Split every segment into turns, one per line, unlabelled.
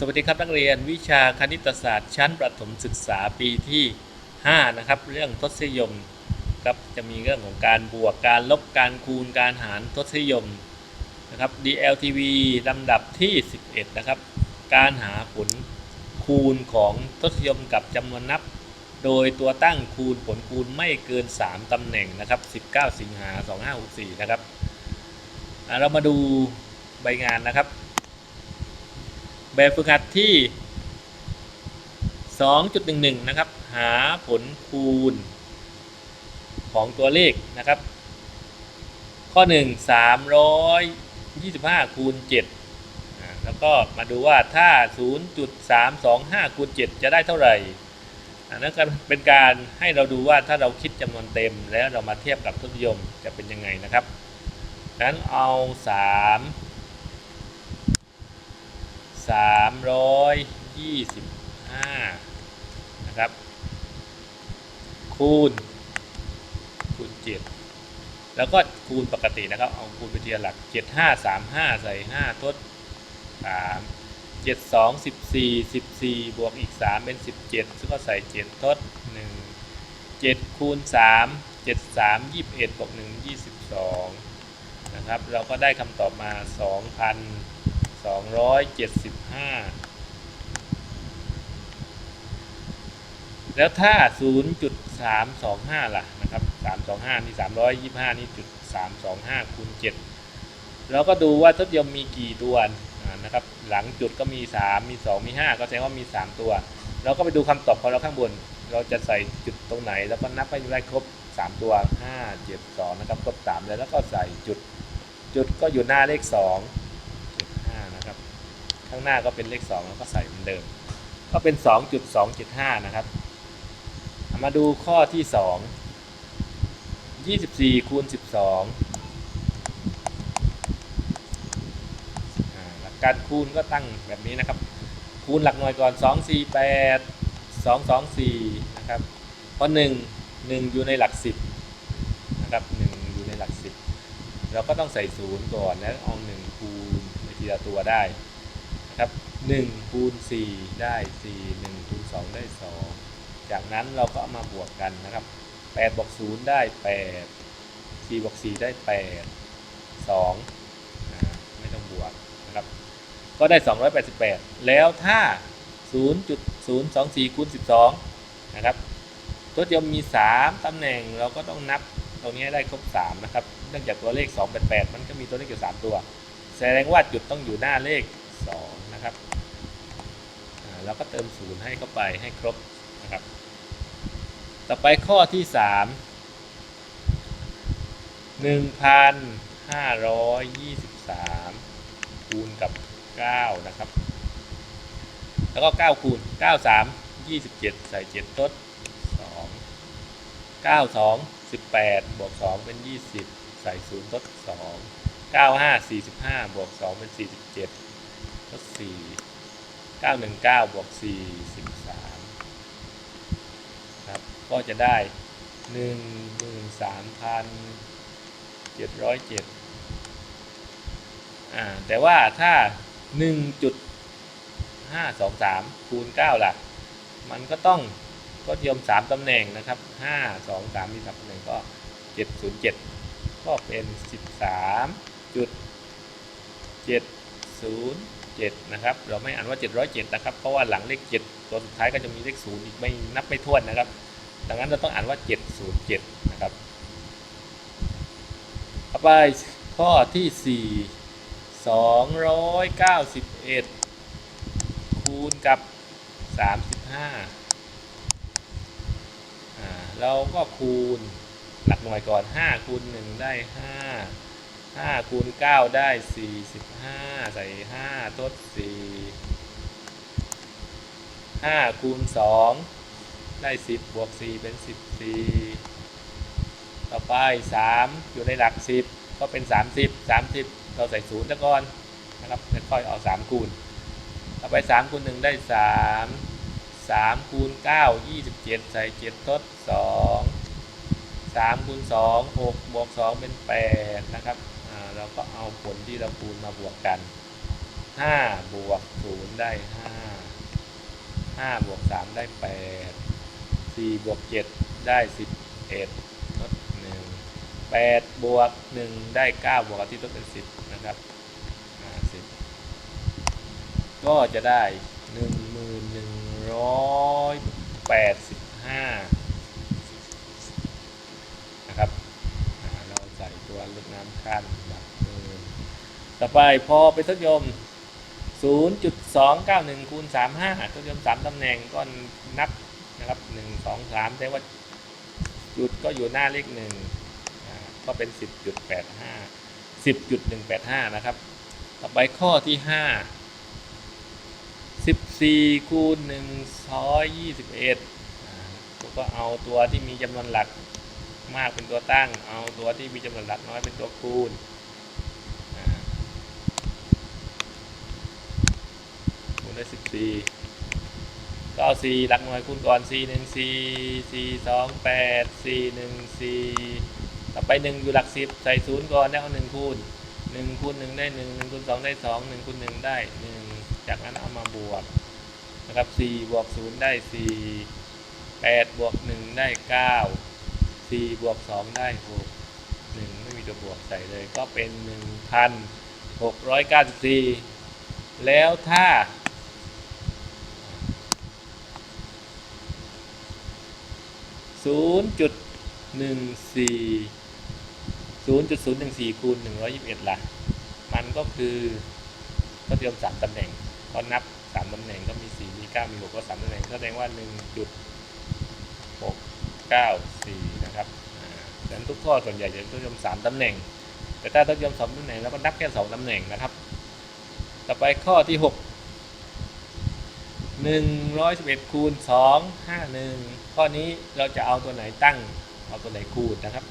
สวัสดีครับนักเรียนวิชาคณิตศาสตร์ชั้นประถมศึกษาปีที่ 5 นะครับ เรื่องทศนิยมครับจะมีเรื่องของการบวกการลบการคูณการหารทศนิยมนะครับ DLTV ลำดับที่ 11 นะครับ การหาผลคูณของทศนิยมกับจำนวนนับ โดยตัวตั้งคูณผลคูณไม่เกิน 3ตำแหน่งนะครับ 19 สิงหา 2564 นะครับเรามาดูใบงานนะครับ แบบฝึกหัดที่ 2.11 นะครับ หาผลคูณของตัวเลขนะครับ ข้อ 1 325คูณ7แล้วก็มาดูว่าถ้า 0.325คูณ7จะได้เท่าไหร่อันนั้นเป็นการให้เราดูว่าถ้าเราคิดจำนวนเต็มแล้วเรามาเทียบกับทศนิยมจะเป็นยังไงนะครับดังนั้นเอา 3 สามร้อยยี่สิบห้านะครับ คูณ คูณเจ็ดแล้วก็คูณปกตินะครับ เอาคูณไปทีละหลักเจ็ดห้าสามห้าใส่ห้าทดสามเจ็ดสองสิบสี่สิบสี่บวกอีกสามเป็นสิบเจ็ดซึ่งก็ใส่เจ็ดทดหนึ่งเจ็ดคูณสามเจ็ดสามยี่สิบเอ็ดบวกหนึ่งยี่สิบสองนะครับ เราก็ได้คำตอบมา สองพัน275แล้วถ้า 0.325 ล่ะนะครับ 325 นี่ 325 นี่จุด325 คูณ7เราก็ดูว่าทศยมมีกี่ตัวอ่านะครับ หลังจุดก็มี 3 มี 2 มี 5 ก็แสดงว่ามี 3 ตัว เราก็ไปดูคำตอบของเราข้างบน เราจะใส่จุดตรงไหน แล้วก็นับให้ได้ครบ 3 ตัว 5 7 2 นะครับ ครบ 3 แล้วแล้วก็ใส่จุด จุดก็อยู่หน้าเลข 2 ข้างหน้าก็เป็นเลข 2 แล้วก็ใส่เหมือนเดิม ก็เป็น 2.275นะครับามาดูข้อที่ 2 24คูณ12อ่าหลักการคูณก็ตั้งแบบนี้นะครับ คูณหลักหน่วยก่อน 248 224 นะครับ เพราะ 1 1 อยู่ในหลัก 10 นะครับ 1 อยู่ในหลัก 10 เราก็ต้องใส่ 0 ก่อนแล้วเอา 1 คูณไปทีละตัวได้ ครับ1คูณ4ได้ 4 1คูณ2ได้ 2 จากนั้นเราก็เอามาบวกกันนะครับ8บวก0ได้ 8 4บวก4ได้ 8 2อ่าไม่ต้องบวกนะครับ ก็ได้ 288 แล้วถ้า 0.024คูณ12 นะครับตัวเดียวมี 3 ตำแหน่งเราก็ต้องนับตรงนี้ได้ครบ 3 นะครับ เนื่องจากตัวเลข 288 มันก็มีตัวเลขอยู่ 3 ตัว แสดงว่าจุดต้องอยู่หน้าเลข 2 นะครับแล้วก็เติม0ให้เข้าไปให้ครบนะครับ ต่อไปข้อที่3 1,523คูณกับ9นะครับ แล้วก็9คูณ9 3 27ใส่7ทด2 9 2 18บวก2เป็น20ใส่0ทด2 9 5 45บวก2เป็น47ทด ก4 9 1 9บวก4 13ครับก็จะได้13,707อ่าแต่ว่าถ้า1.523คูณ9ล่ะ มันก็ต้องก็เทียม3ตำแหน่งนะครับ5 2 3มี3ตำแหน่งก็707ก็เป็น13.707นะครับ เราไม่อ่านว่า 707 นะครับ เพราะว่าหลังเลข 7 ตัวสุดท้ายก็จะมีเลข 0 อีกไม่นับไม่ถ้วนนะครับ ดังนั้นเราต้องอ่านว่า 707 นะครับต่อไปข้อที่ 4 291 คูณกับ 35อ่าเราก็คูณหลักหน่วยก่อน 5 คูณ 1 ได้ 5 5คูณ9ได้45ใส่5ทด4 5คูณ2ได้10บวก4เป็น14ต่อไป3อยู่ในหลัก10ก็เป็น30 30เราใส่0ตะก่อนนะครับแล้วค่อยเอา3คูณต่อไป3คูณ1ได้3 3คูณ9 27ใส่7ทด2 3คูณ2 6บวก2เป็น8นะครับ เราก็เอาผลที่เราคูณมาบวกกันห้าบวกศูนย์ได้ห้าห้าบวกสามได้แปดสี่บวกเจ็ดได้สิบเอ็ดลดหนึ่งแปดบวกหนึ่งได้เก้าบวกอาทิตย์ลดเป็นสิบนะครับอ่าสิบก็จะได้หนึ่งหมื่นหนึ่งร้อยแปดสิบห้านะครับอ่าเราใส่ ตัวลดน้ำขั้นต่อไปพอไปทดยม 0.291คูณ35ทดยม 3ตำแหน่งก็นับนะครับ 1 2 3แต่ว่าจุดก็อยู่หน้าเลข1อ่าก็เป็น 10.85 10.185 นะครับ ต่อไปข้อที่ 5 14คูณ121ก็เอาตัวที่มีจำนวนหลัก มากเป็นตัวตั้ง เอาตัวที่มีจำนวนหลักน้อยเป็นตัวคูณคูณได้สิบสี่ก็เอาสี่หลักหน่วยคูณก่อนสี่หนึ่งสี่สี่สองแปดสี่หนึ่งสี่ต่อไปหนึ่งอยู่หลักสิบใส่ศูนย์ก่อนแล้วเอาหนึ่งคูณหนึ่งคูณหนึ่งได้หนึ่งหนึ่งคูณสองได้สองหนึ่งคูณหนึ่งได้หนึ่งจากนั้นเอามาบวกนะครับสี่บวกศูนย์ได้สี่แปดบวกหนึ่งได้เก้า สี่บวกสองได้หกหนึ่งไม่มีตัวบวกใส่เลย ก็เป็นหนึ่งพันหกร้อยเก้าสิบสี่แล้วถ้า ศูนย์จุดหนึ่งสี่ศูนย์จุดศูนย์หนึ่งสี่คูณหนึ่งร้อยยิบเอ็ดล่ะ มันก็คือก็เตรียมสามตำแหน่งก็นับสามตำแหน่งก็มีสี่มีเก้ามีหกก็สามตำแหน่งแสดงว่าหนึ่งจุดหกเก้าสี่ นะครับอ่าดังนั้นทุกข้อส่วนใหญ่จะทดยมสามตำแหน่ง แต่ถ้าทดยมสองตำแหน่งแล้วก็นับแค่สองตำแหน่งนะครับ ต่อไปข้อที่หกหนึ่งร้อยสิบเอ็ดคูณสองห้าหนึ่งข้อนี้เราจะเอาตัวไหนตั้ง เอาตัวไหนคูณนะครับ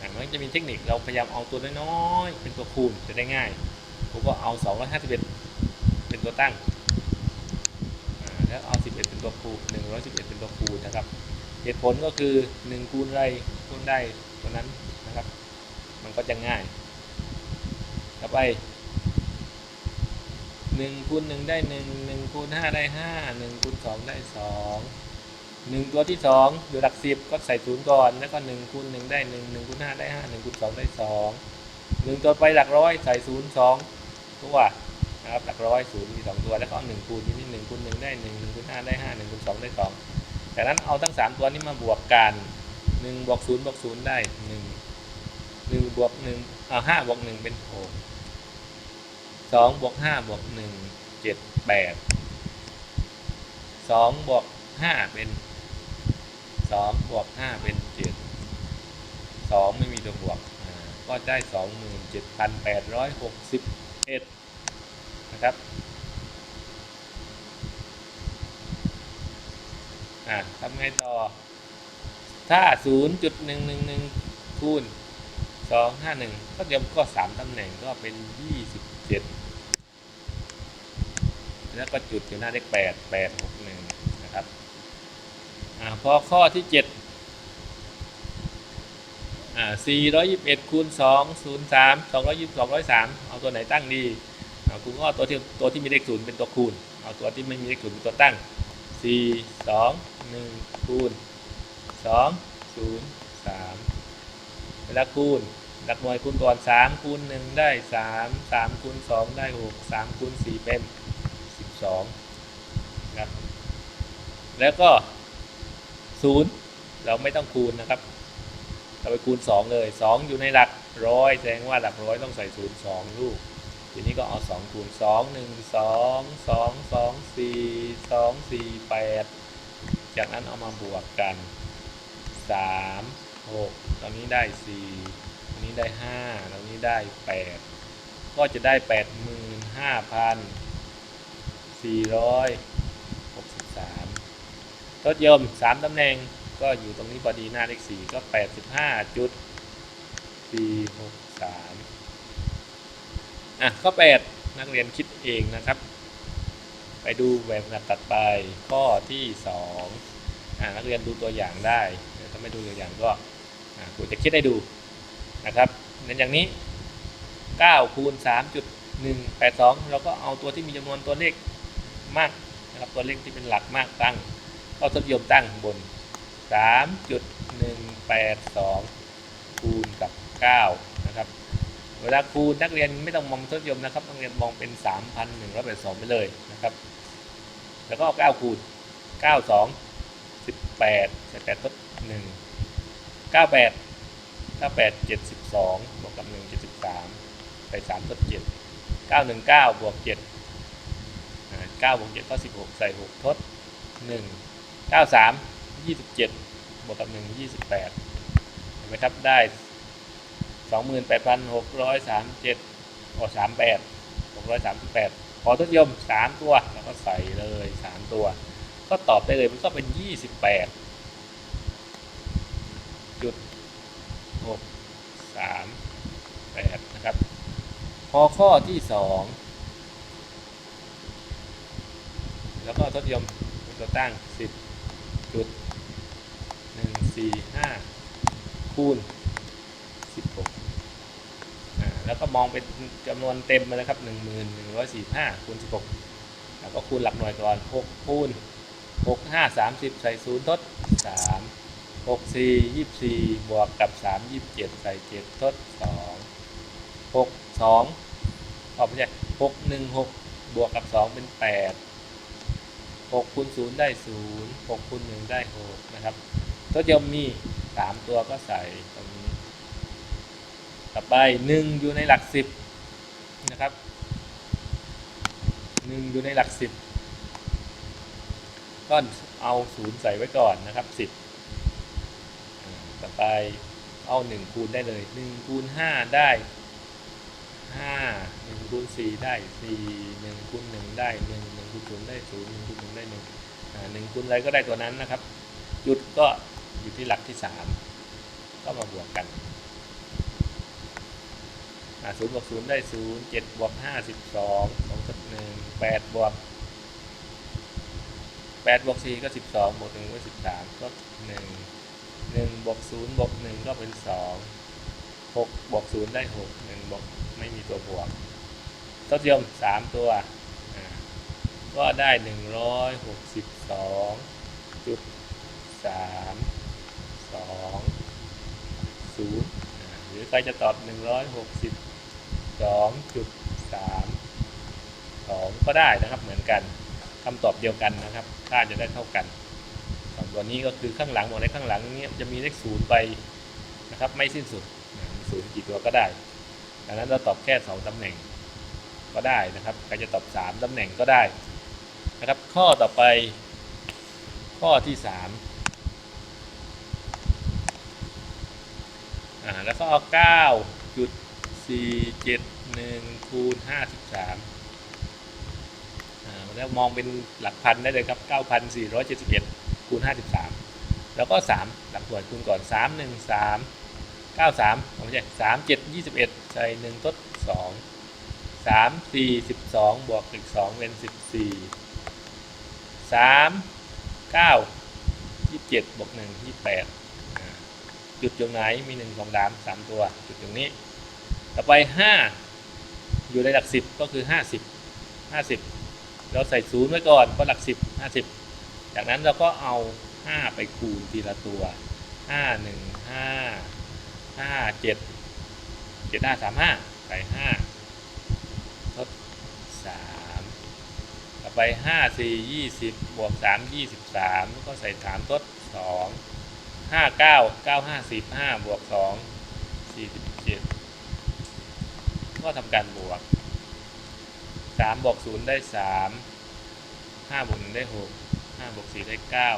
อ่ามันจะมีเทคนิคเราพยายามเอาตัวน้อยๆเป็นตัวคูณจะได้ง่ายผมก็เอาสองร้อยห้าสิบเอ็ดเป็นตัวตั้งแล้วเอาสิบเอ็ดเป็นตัวคูณหนึ่งร้อยสิบเอ็ดเป็นตัวคูณนะครับ เหตุผลก็คือ1คูณอะไรคูณได้ตัวนั้นนะครับ มันก็จะง่าย ต่อไป1คูณ1ได้1 1คูณ5ได้5 1คูณ2ได้2 1 ตัวที่ 2 อยู่หลัก 10 ก็ใส่ศูนย์ก่อน แล้วก็1คูณ1ได้ 1 1คูณ5ได้ 5 1คูณ2ได้ 2 1 ตัวไปหลักร้อยใส่ศูนย์2ตัวนะครับหลักร้อยศูนย์มี 2 ตัวแล้วก็1คูณที่นี่1คูณ1ได้ 1 1คูณ5ได้ 5 1คูณ2ได้ 2 จากนั้นเอาทั้งสามตัวนี้มาบวกกันหนึ่งบวกศูนย์บวกศูนย์ได้หนึ่งหนึ่งบวกหนึ่งเอาห้าบวกหนึ่งเป็นหกสองบวกห้าบวกหนึ่งเจ็ดแปดสองบวกห้าเป็นสองบวกห้าเป็นเจ็ดสองไม่มีตัวบวก ก็ได้สองหมื่นเจ็ดพันแปดร้อยหกสิบเอ็ดนะครับ อะทำไงต่อ ถ้า 0.111 คูณ 251 ก็เดี๋ยวก็ 3 ตำแหน่งก็เป็น 27 แล้วก็จุดอยู่หน้าเลข8 861 นะครับ อ่าพอข้อที่ 7 อ่า 421 คูณ 203 222 203 เอาตัวไหนตั้งดีเอาคุณก็เอาตัวที่ตัวที่มีเลขศูนย์เป็นตัวคูณ เอาตัวที่ไม่มีเลขศูนย์เป็นตัวตั้ง สี่สองหนึ่งคูณสองศูนย์สามเวลาคูณหลักหน่วยคูณก่อนสามคูณหนึ่งได้สามสามคูณสองได้หกสามคูณสี่เป็นสิบสองนะครับแล้วก็ศูนย์เราไม่ต้องคูณนะครับ เราไปคูณสองเลยสองอยู่ในหลักร้อยแสดงว่าหลักร้อยต้องใส่ศูนย์สองลูก ทีนี้ก็เอา2คูณ2 1 2 2 2 4 2 4 8 จากนั้นเอามาบวกกัน 3 6 ตอนนี้ได้ 4 ตอนนี้ได้ 5 ตอนนี้ได้ 8 ก็จะได้ 85,463ทศยิม3 ตำแหน่งก็อยู่ตรงนี้พอดีหน้าเลข 4 ก็ 85.463 อะข้อ8นักเรียนคิดเองนะครับ ไปดูแบบฝึกหัดตัดไปข้อที่2อ่านักเรียนดูตัวอย่างได้ถ้าไม่ดูตัวอย่างก็อ่าครูจะคิดให้ดูนะครับในอย่างนี้9คูณ3จุดหนึ่งแปดสองเราก็เอาตัวที่มีจำนวนตัวเลขมากนะครับตัวเลขที่เป็นหลักมากตั้งก็ทศนิยมตั้งบนสามจุดหนึ่งแปดสองคูณกับเก้า วลาคูณนักเรียนไม่ต้องมองทศนิยมนะครับนักเรียนมองเป็นสามพันหนึ่งร้อยแปดสองไปเลยนะครับ แล้วก็เอาเก้าคูณเก้าสองสิบแปดใส่แปดทดหนึ่งเก้าแปดเก้าแปดเจ็ดสิบสองบวกกับหนึ่งเจ็ดสิบสามใส่สามทดเจ็ดเก้าหนึ่งเก้าบวกเจ็ดเก้าบวกเจ็ดก็สิบหกใส่หกทดหนึ่งเก้าสามยี่สิบเจ็ดบวกกับหนึ่งยี่สิบแปดเห็นไหมครับได้ สองหมื่นแปดพันหกร้อยสามเจ็ดโอ้สามแปดหกร้อยสามสิบแปดขอทศนิยมสามตัว แล้วก็ใส่เลยสามตัว ก็ตอบได้เลยมันก็เป็นยี่สิบแปดจุดหกสามแปดนะครับ พอข้อที่สองแล้วก็ทศนิยมเป็นตัวตั้งสิบจุดหนึ่งสี่ห้าคูณสิบหก แล้วก็มองเป็นจำนวนเต็มมาเลยครับหนึ่งหมื่นหนึ่งร้อยสี่ห้าคูณสิบหกแล้วก็คูณหลักหน่วยก่อนหกคูณหกห้าสามสิบใส่ศูนย์ทดสามหกสี่ยี่สี่บวกกับสามยี่เจ็ดใส่เจ็ดทดสองหกสองออกไม่ใช่หกหนึ่งหกบวกกับสองเป็นแปดหกคูณศูนย์ได้ศูนย์หกคูณหนึ่งได้หกนะครับ ตัวเดียวมีสามตัวก็ใส่ตรง ต่อไปหนึ่งอยู่ในหลักสิบนะครับหนึ่งอยู่ในหลักสิบก็เอาศูนย์ใส่ไว้ก่อนนะครับสิบต่อไปเอาหนึ่งคูณได้เลยหนึ่งคูณห้าได้ห้าหนึ่งคูณสี่ได้สี่หนึ่งคูณหนึ่งได้หนึ่งหนึ่งคูณศูนย์ได้ศูนย์หนึ่งคูณหนึ่งได้หนึ่งหนึ่งคูณอะไรก็ได้ตัวนั้นนะครับ จุดก็อยู่ที่หลักที่สามก็มาบวกกัน ศูนย์บวกศูนย์ได้ศูนย์เจ็ดบวกห้าสิบสองสองจุดหนึ่งแปดบวกแปดบวกสี่ก็สิบสองบวกหนึ่งก็สิบสามก็หนึ่งหนึ่งบวกศูนย์บวกหนึ่งก็เป็นสองหกบวกศูนย์ได้หกหนึ่งบวกไม่มีตัวบวกเทศนิยมสามตัว ก็ได้หนึ่งร้อยหกสิบสองจุดสามสองศูนย์หรือใครจะตอบหนึ่งร้อยหกสิบ 2.32 ก็ได้นะครับเหมือนกันคำตอบเดียวกันนะครับค่าจะได้เท่ากันตัวนี้ก็คือข้างหลังหมดในข้างหลังเนี้ยจะมีเลขศูนย์ไปนะครับไม่สิ้นสุดศูนย์กี่ตัวก็ได้ดังนั้นเราตอบแค่ 2ตำแหน่งก็ได้นะครับใครจะตอบ 3ตำแหน่งก็ได้นะครับ ข้อต่อไปข้อที่ 3 อ่า แล้วก็เอา9.47 คูณห้าสิบสามอ่าแล้วมองเป็นหลักพันได้เลยครับ9,471คูณ53แล้วก็3หลักหน่วยคูณก่อน3 1 3 9 3ไม่ใช่3 7 21ใส่1ทด2 3 4 12บวกอีก2เป็น14 3 9 27บวก1 28อ่าจุดตรงไหนมี1 2 3 3ตัว จุดตรงนี้ ต่อไป5 อยู่ในหลัก10ก็คือ50 50เราใส่ศูนย์ไว้ก่อนก็หลักสิบห้าสิบจากนั้นเราก็เอาห้าไปคูณทีละตัวห้าหนึ่งห้าห้าเจ็ดเจ็ดห้าสามห้าใส่ห้าทดสามต่อไปห้าสี่ยี่สิบบวกสามยี่สิบสามก็ใส่สามทดสองห้าเก้าเก้าห้าสิบห้าบวกสองสี่สิบ ก็ทำการบวกสามบวกศูนย์ได้สามห้าบวกหนึ่งได้หกห้าบวกสี่ได้เก้า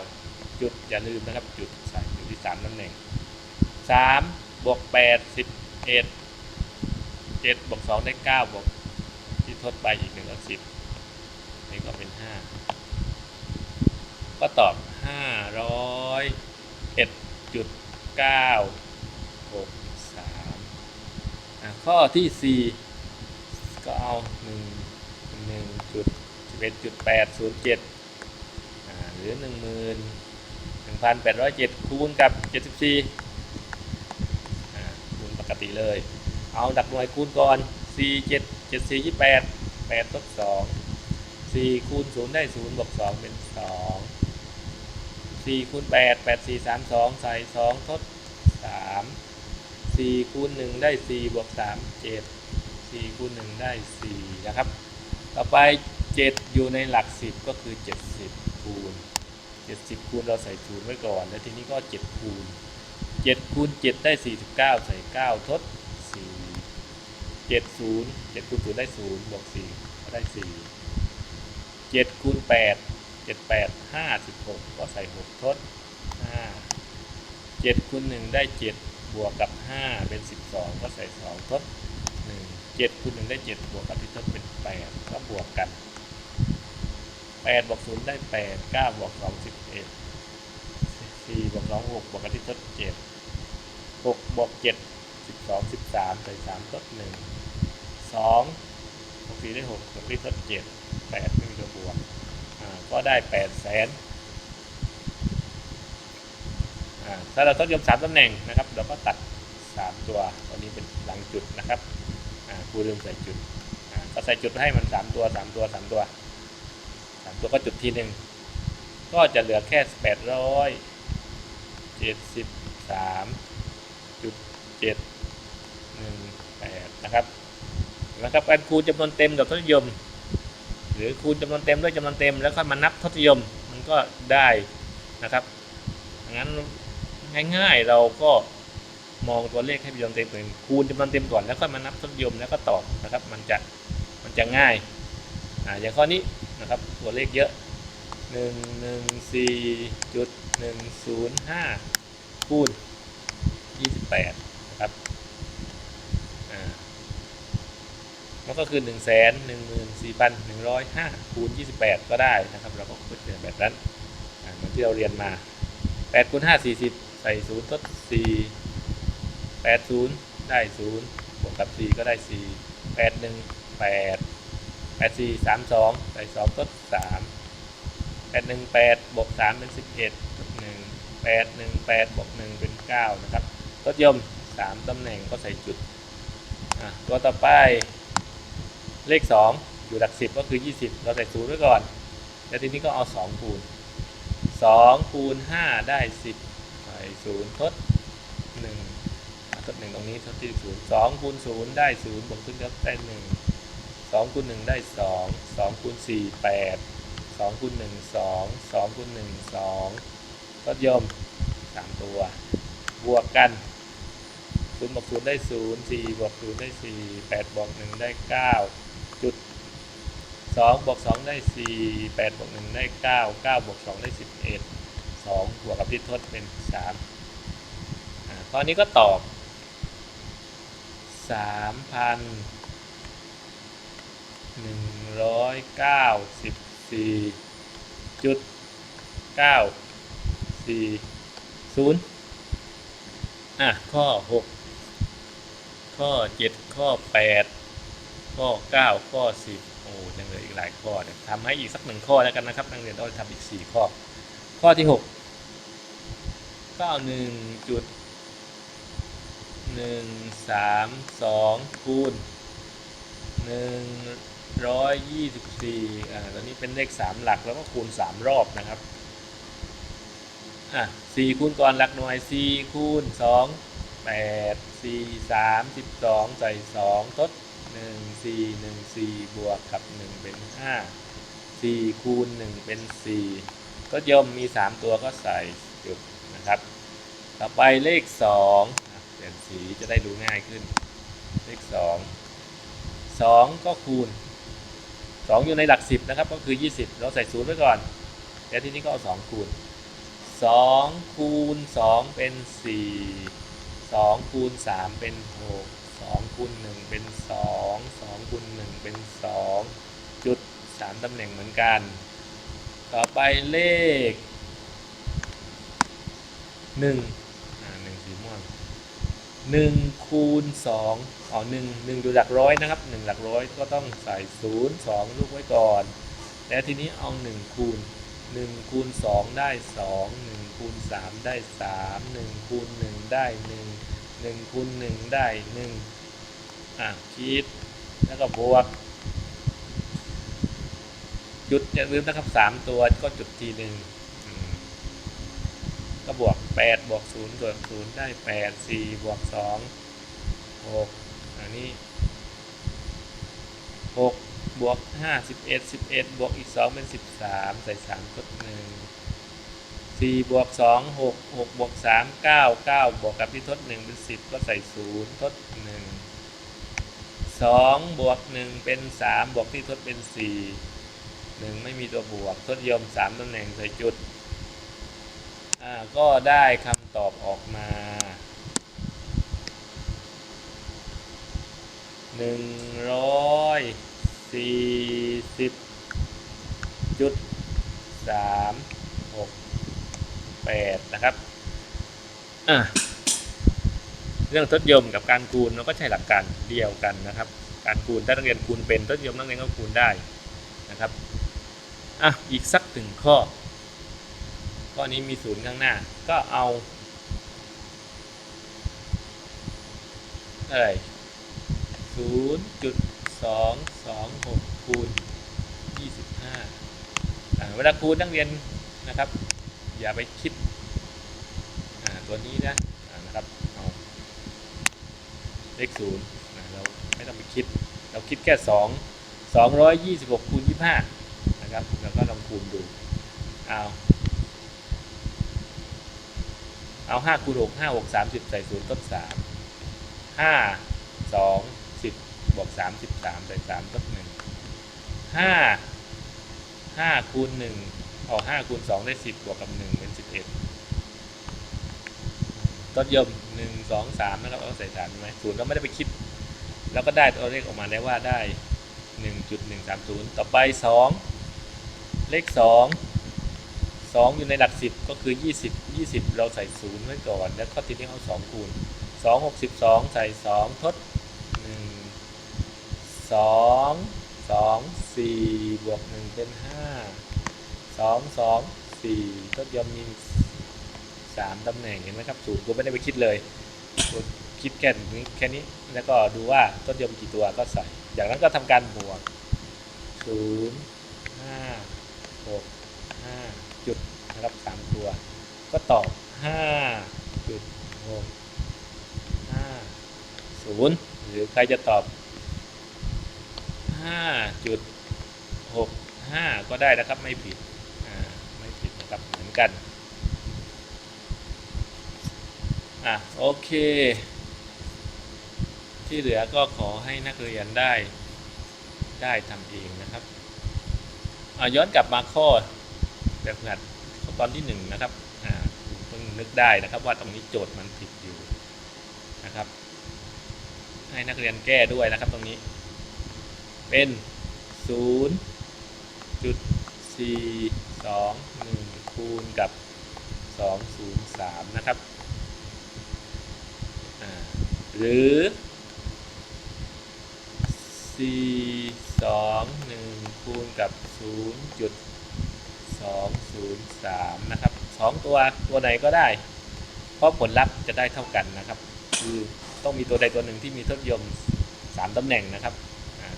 จุดอย่าลืมนะครับจุดใส่อยู่ที่สามตำแหน่งสามบวกแปดสิบเอ็ดเจ็ดบวกสองได้เก้าบวกที่ทดไปอีกหนึ่งก็สิบนี่ก็เป็นห้าก็ตอบห้าร้อยเอ็ดจุดเก้าหก ข้อที่สี่ก็เอาหนึ่งหนึ่งจุดเอ็ดจุดแปดศูนย์เจ็ดหรือหนึ่งหมื่นหนึ่งพันแปดร้อยเจ็ดคูณกับเจ็ดสิบสี่คูณปกติเลย เอาดักหน่วยคูณก่อนสี่เจ็ดเจ็ดสี่ยี่แปดแปดทดสองสี่คูณศูนย์ได้ศูนย์บวกสองเป็นสองสี่คูณแปดแปดสี่สามสองใส่สองทดสามสี่คูณหนึ่งได้สี่บวกสามเจ็ดสี่คูณหนึ่งได้สี่นะครับ ต่อไปเจ็ดอยู่ในหลักสิบก็คือเจ็ดสิบคูณเจ็ดสิบคูณเราใส่ศูนย์ไว้ก่อน แล้วทีนี้ก็เจ็ดคูณเจ็ดคูณเจ็ดได้สี่สิบเก้าใส่เก้าทดสี่เจ็ดศูนย์เจ็ดคูณศูนย์ได้ศูนย์บวกสี่ก็ได้สี่เจ็ดคูณแปดเจ็ดแปดห้าสิบหกก็ใส่หกทดห้าเจ็ดคูณหนึ่งได้เจ็ด บวกกับห้าเป็นสิบสองก็ใส่สองทดหนึ่งเจ็ดคูณหนึ่งได้เจ็ดบวกกับที่ทดเป็นแปดก็บวกกันแปดบวกศูนย์ได้แปดเก้าบวกสองสิบเอ็ดสี่บวกสองหกบวกกับที่ทดเจ็ดหกบวกเจ็ดสิบสองสิบสามใส่สามทดหนึ่งสองบวกสี่ได้หกบวกที่ทดเจ็ดแปดไม่มีตัวบวก ก็ได้แปดแสนอ่า ถ้าเราทดยมสามตำแหน่งนะครับ เราก็ตัดสามตัวตัวนี้เป็นหลังจุดนะครับครูลืมใส่จุดอ่าก็ใส่จุดให้มันสามตัวสามตัวสามตัวสามตัวก็จุดทีหนึ่งก็จะเหลือแค่แปดร้อยเจ็ดสิบสามจุดเจ็ดหนึ่งแปดนะครับนะครับการคูณจำนวนเต็มกับทศนิยม หรือคูณจำนวนเต็มด้วยจำนวนเต็ม แล้วก็มานับทศนิยมมันก็ได้นะครับงั้น ง่ายๆ เราก็มองตัวเลขให้เป็นจำนวนเต็มเป็นคูณจำนวนเต็มก่อนแล้วก็มานับทศนิยมแล้วก็ตอบนะครับ มันจะมันจะง่ายอ่าอย่างข้อนี้นะครับตัวเลขเยอะหนึ่งหนึ่งสี่จุดหนึ่งศูนย์ห้าคูณยี่สิบแปดนะครับอ่ามันก็คือ1นึ่งแสนหนึ่งหมื่นสี่พันหนึ่งร้อยห้าคูณยี่สิบแปดก็ได้นะครับ เราก็คิดเป็นแบบนั้นอ่าเหมือนที่เราเรียนมาแปดคูณห้าสี่สิบ ใส่ศูนย์ทดสี่แปดศูนย์ได้ศูนย์บวกกับสี่ก็ได้สี่แปดหนึ่งแปดแปดสี่สามสองใส่สองทดสามแปดหนึ่งแปดบวกสามเป็นสิบเอ็ดหนึ่งแปดหนึ่งแปดบวกหนึ่งเป็นเก้านะครับทศยมสามตำแหน่งก็ใส่จุดอะตัวต่อไปเลข 2 อยู่หลัก 10 ก็คือ 20 เราใส่ศูนย์ไว้ก่อน แล้วทีนี้ก็เอา 2 คูณ 2 คูณ 5 ได้ 10ใส่ ศูนย์ทดหนึ่งทดหนึ่งตรงนี้ทดที่ศูนย์สองคูณศูนย์ได้ศูนย์บวกขึ้นลบได้หนึ่งสองคูณหนึ่งได้สองสองคูณสี่แปดสองคูณหนึ่งสองสองคูณหนึ่งสองทดยมสามตัว บวกกันศูนย์บวกศูนย์ได้ศูนย์สี่บวกศูนย์ได้สี่แปดบวกหนึ่งได้เก้าจุดสองบวกสองได้สี่แปดบวกหนึ่งได้เก้าเก้าบวกสองได้สิบเอ็ดสองบวกกับที่ทดเป็นสาม ตอนนี้ก็ตอบสามพันหนึ่งร้อยเก้าสิบสี่จุดเก้าสี่ศูนย์อะ ข้อหกข้อเจ็ดข้อแปดข้อเก้าข้อสิบโอ้ยังเหลืออีกหลายข้อเนี่ยทำให้อีกสักหนึ่งข้อแล้วกันนะครับนักเรียนเราทำอีกสี่ข้อ ข้อที่หกเก้าหนึ่งจุด 1 3 2คูณ124อ่าตอนนี้เป็นเลข3หลักแล้วก็คูณ3รอบนะครับอะ4คูณก่อนหลักหน่วย4คูณ2แปดสี่สามสิบสองใส่สองทดหนึ่งสี่หนึ่งสี่บวกกับหนึ่งเป็นห้าสี่คูณหนึ่งเป็นสี่ก็ย่อมมีสามตัวก็ใส่จุดนะครับ ต่อไปเลขสอง สีจะได้ดูง่ายขึ้น เลขสองสองก็คูณสองอยู่ในหลักสิบนะครับ ก็คือยี่สิบเราใส่ศูนย์ไว้ก่อน แล้วทีนี้ก็เอาสองคูณสองคูณสองเป็นสี่สองคูณสามเป็นหกสองคูณหนึ่งเป็นสองสองคูณหนึ่งเป็นสองจุดสามตำแหน่งเหมือนกัน ต่อไปเลขหนึ่งอ่าหนึ่ง 1คูณ2อ๋อ1 1อยู่หลักร้อยนะครับ 1 หลักร้อยก็ต้องใส่ 0 2 ลูกไว้ก่อน แล้วทีนี้เอา 1 คูณ 1 คูณ 2 ได้ 2 1 คูณ 3 ได้ 3 1 คูณ 1 ได้ 1 1คูณ1ได้ 1 อะคิด แล้วก็บวก จุดอย่าลืมนะครับ 3 ตัวก็จุดทีหนึ่ง ก็บวกแปดบวกศูนย์บวกศูนย์ได้แปดสี่บวกสองหกอันนี้หกบวกห้าสิบเอ็ดสิบเอ็ดบวกอีกสองเป็นสิบสามใส่สามทดหนึ่งสี่บวกสองหกหกบวกสามเก้าเก้าบวกกับที่ทดหนึ่งเป็นสิบก็ใส่ศูนย์ทดหนึ่งสองบวกหนึ่งเป็นสามบวกที่ทดเป็นสี่หนึ่งไม่มีตัวบวกทศยมสามตำแหน่งใส่จุด ก็ได้คำตอบออกมาหนึ่งร้อยสี่สิบจุดสามหกแปดนะครับเรื่องทศยมกับการคูณเราก็ใช้หลักการเดียวกันนะครับ การคูณถ้านักเรียนคูณเป็นทศยมนักเรียนก็คูณได้นะครับอะอีกสักถึงข้อ ข้อนี้มีศูนย์ข้างหน้า ก็เอาเท่าไรศูนย์จุดสองสองหกคูณยี่สิบห้าเวลาคูณนักเรียนนะครับ อย่าไปคิดอ่าตัวนี้นะอ่านะครับเอาเลขศูนย์เราไม่ต้องไปคิด เราคิดแค่สองสองร้อยยี่สิบหกคูณยี่ห้านะครับ แล้วก็ลองคูณดูเอา เอาห้าคูณหกห้าหกสามสิบใส่ศูนย์ต้นสามห้าสองสิบบวกสามสิบสามใส่สามต้นหนึ่งห้าห้าคูณหนึ่งเอาห้าคูณสองได้สิบบวกกับหนึ่งเป็นสิบเอ็ดต้นยมหนึ่งสองสามนะครับเอาใส่สามใช่ไหมศูนย์เราไม่ได้ไปคิด แล้วก็ได้ตัวเลขออกมาได้ว่าได้1.130ต่อไป2เลข2 2 อยู่ในหลัก 10 ก็คือ 20 20 เราใส่0ไว้ก่อน แล้วก็ทีนี้เอา 2 คูณ 2 62 ใส่ 2 ทด 1 2 2 4 บวก 1 เป็น 5 2 2 4ทดยอมมี 3 ตำแหน่งเห็นไหมครับศูนย์ก็ไม่ได้ไปคิดเลย คิดแค่นี้แค่นี้ แล้วก็ดูว่าต้นยมกี่ตัวก็ใส่ อย่างนั้นก็ทำการบวกศูนย์ห้าหก จุดนะครับสามตัว ก็ตอบห้าจุดหกห้าศูนย์หรือใครจะตอบห้าจุดหกห้าก็ได้นะครับไม่ผิดอ่าไม่ผิดนะครับเหมือนกันอะโอเคที่เหลือก็ขอให้นักเรียนได้ได้ทำเองนะครับอะย้อนกลับมาข้อ แบบหัดข้อตอนที่หนึ่งนะครับเพิ่งนึกได้นะครับว่าตรงนี้โจทย์มันผิดอยู่นะครับ ให้นักเรียนแก้ด้วยนะครับตรงนี้ เป็นศูนย์จุดสี่สองหนึ่งคูณกับสองศูนย์สามนะครับอ่าหรือ 4 2 1คูณกับ 203 นะครับ 2 ตัวตัวไหนก็ได้ เพราะผลลัพธ์จะได้เท่ากันนะครับ คือต้องมีตัวใดตัวหนึ่งที่มีทศนิยม 3ตำแหน่งนะครับ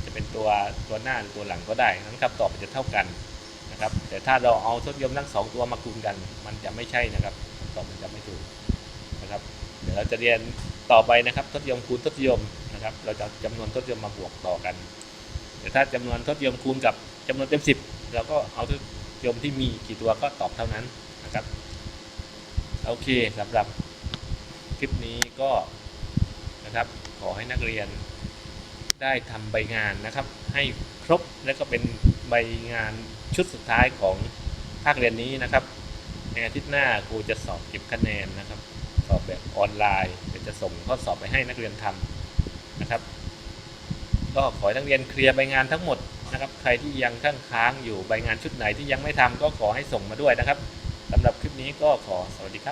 จะเป็นตัวตัวหน้าหรือตัวหลังก็ได้ทั้งคำตอบมันจะเท่ากันนะครับ แต่ถ้าเราเอาทศนิยมทั้งสองตัวมาคูณกัน มันจะไม่ใช่นะครับคำตอบมันจะไม่ถูกนะครับ เดี๋ยวเราจะเรียนต่อไปนะครับ ทศนิยมคูณทศนิยมนะครับ เราจะจำนวนทศนิยมมาบวกต่อกัน แต่ถ้าจำนวนทศนิยมคูณกับจำนวนเต็มสิบเราก็เอาทศ ยมที่มีกี่ตัวก็ตอบเท่านั้นนะครับ โอเคสำหรับคลิปนี้ก็นะครับขอให้นักเรียนได้ทำใบงานนะครับ ให้ครบและก็เป็นใบงานชุดสุดท้ายของภาคเรียนนี้นะครับ ในอาทิตย์หน้าครูจะสอบเก็บคะแนนนะครับ สอบแบบออนไลน์เดี๋ยวจะส่งข้อสอบไปให้นักเรียนทำนะครับ ก็ขอให้นักเรียนเคลียร์ใบงานทั้งหมด นะครับใครที่ยังข้างค้างอยู่ใบงานชุดไหนที่ยังไม่ทำก็ขอให้ส่งมาด้วยนะครับสำหรับคลิปนี้ก็ขอสวัสดีครับ